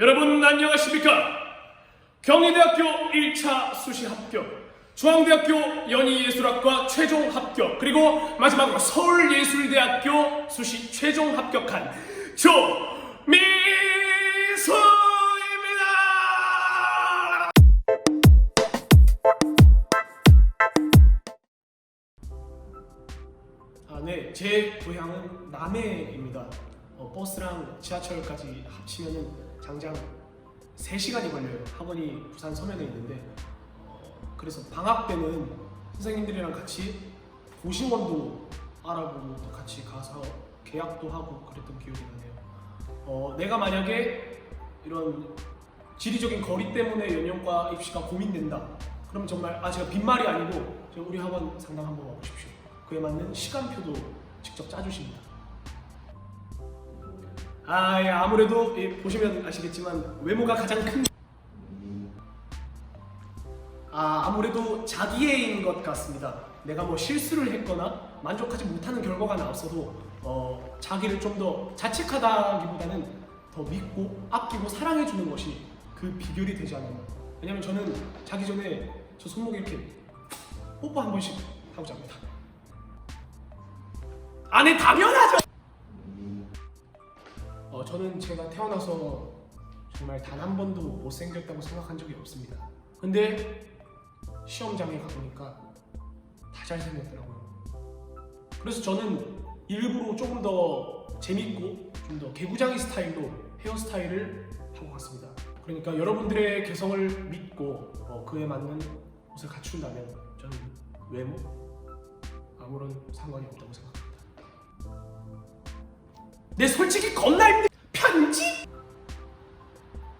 여러분 안녕하십니까? 경희대학교 1차 수시 합격, 중앙대학교 연희예술학과 최종 합격, 그리고 마지막으로 서울예술대학교 수시 최종 합격한 조미수입니다. 아, 네, 제 고향은 남해입니다. 어, 버스랑 지하철까지 합치면은 장장 3시간이 걸려요. 학원이 부산 서면에 있는데 어, 그래서 방학 때는 선생님들이랑 같이 고시원도 알아보고 또 같이 가서 계약도 하고 그랬던 기억이 나네요. 어, 내가 만약에 이런 지리적인 거리 때문에 연영과 입시가 고민된다. 그럼 정말 아 제가 빈말이 아니고 저 우리 학원 상담 한번 와보십시오. 그에 맞는 시간표도 직접 짜주십니다. 아, 예, 아무래도 예, 보시면 아시겠지만 외모가 가장 큰. 아, 아무래도 자기애인 것 같습니다. 내가 뭐 실수를 했거나 만족하지 못하는 결과가 나왔어도 어, 자기를 좀 더 자책하다기보다는 더 믿고 아끼고 사랑해 주는 것이 그 비결이 되지 않나. 왜냐면 저는 자기 전에 저 손목에 이렇게 뽀뽀 한 번씩 하고 잡니다. 아니 당연하죠. 어, 저는 제가 태어나서 정말 단 한 번도 못생겼다고 생각한 적이 없습니다. 근데 시험장에 가보니까 다 잘생겼더라고요. 그래서 저는 일부러 조금 더 재밌고 좀 더 개구장이 스타일로 헤어스타일을 하고 갔습니다. 그러니까 여러분들의 개성을 믿고 어, 그에 맞는 옷을 갖춘다면 저는 외모 아무런 상관이 없다고 생각합니다. 네 솔직히 겁나 힘들?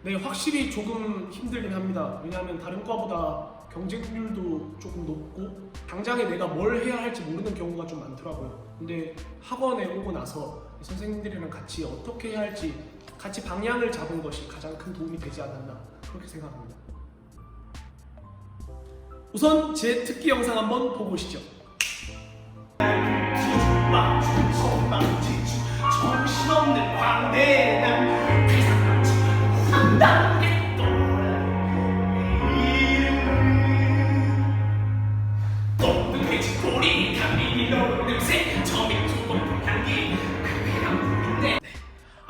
네 확실히 조금 힘들긴 합니다. 왜냐하면 다른 과보다 경쟁률도 조금 높고 당장에 내가 뭘 해야 할지 모르는 경우가 좀 많더라고요. 근데 학원에 오고 나서 선생님들이랑 같이 어떻게 해야 할지 같이 방향을 잡은 것이 가장 큰 도움이 되지 않았나 그렇게 생각합니다. 우선 제 특기 영상 한번 보고 오시죠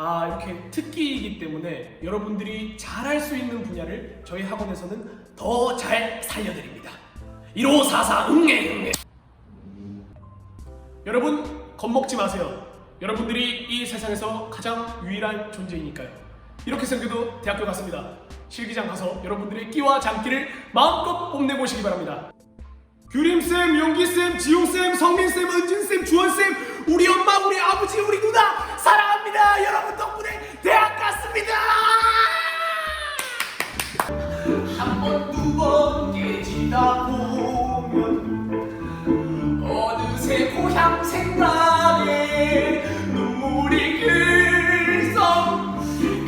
아 이렇게 특기이기 때문에 여러분들이 잘할 수 있는 분야를 저희 학원에서는 더 잘 살려드립니다. 1544 응애 응애. 여러분 겁먹지 마세요. 여러분들이 이 세상에서 가장 유일한 존재이니까요. 이렇게 생겨도 대학교 갔습니다. 실기장 가서 여러분들의 끼와 장기를 마음껏 뽐내보시기 바랍니다. 규림쌤, 용기쌤, 지용쌤, 성민쌤, 은진쌤, 한 번 두 번 깨지다. 보면 어느새 고향 생각에 눈물이 글썽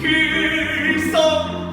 글썽